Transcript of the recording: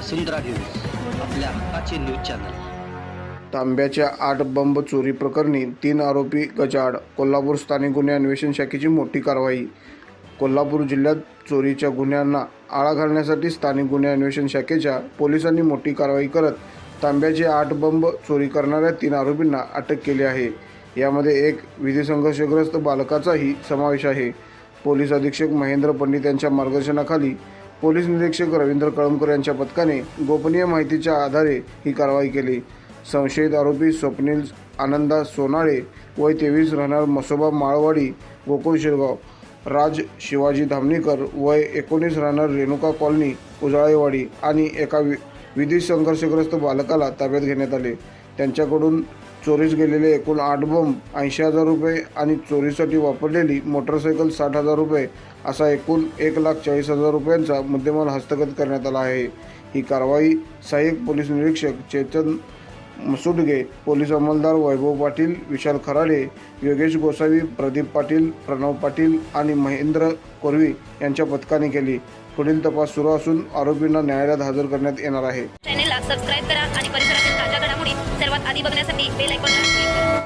वसुंधरा news आपल्या हक्काचे news channel. तांब्याच्या आठ बंब चोरी प्रकरणी तीन आरोपी गजाड कोल्हापूर स्थानिक गुन्हे अन्वेषण शाखेची मोठी कारवाई. कोल्हापूर जिल्ह्यात चोरीच्या गुन्ह्यांना आळा घालण्यासाठी स्थानिक गुन्हे अन्वेषण शाखेच्या पोलिसांनी मोठी कारवाई करत तांब्याचे आठ बंब चोरी करणाऱ्या तीन आरोपींना अटक केली आहे. यामध्ये एक विधी संघर्षग्रस्त बालकाचाही समावेश आहे. पोलीस अधीक्षक महेंद्र पंडित यांच्या मार्गदर्शनाखाली पोलीस निरीक्षक रवींद्र कळमकर यांच्या पथकाने गोपनीय माहितीच्या आधारे ही कारवाई केली. संशयित आरोपी स्वप्नील आनंदा सोनाळे वय तेवीस राहणार मसोबा माळवाडी गोकुळ शिरगाव. राज शिवाजी धामणीकर वय एकोणीस राहणार रेणुका कॉलनी उजाळेवाडी आणि एका वि विधी संघर्षग्रस्त बालकाला ताब्यात घेण्यात आले. त्यांच्याकडून चोरीस गेलेले एकूण आठ बंब ऐंशी हजार रुपये आणि चोरीसाठी वापरलेली मोटरसायकल साठ हजार रुपये असा एकूण एक लाख चाळीस हजार रुपयांचा मुद्देमाल हस्तगत करण्यात आला आहे. ही कारवाई सहाय्यक पोलीस निरीक्षक चेतन मसुडगे पोलीस अंमलदार वैभव पाटील विशाल खराडे योगेश गोसावी प्रदीप पाटील प्रणव पाटील आणि महेंद्र कोरवी यांच्या पथकाने केली. पुढील तपास सुरू असून आरोपींना न्यायालयात हजर करण्यात येणार आहे. चॅनेलला सबस्क्राईब करा आणि परिसरातील ताज्या घडामोडी सर्वात आधी बघण्यासाठी बेल आयकॉन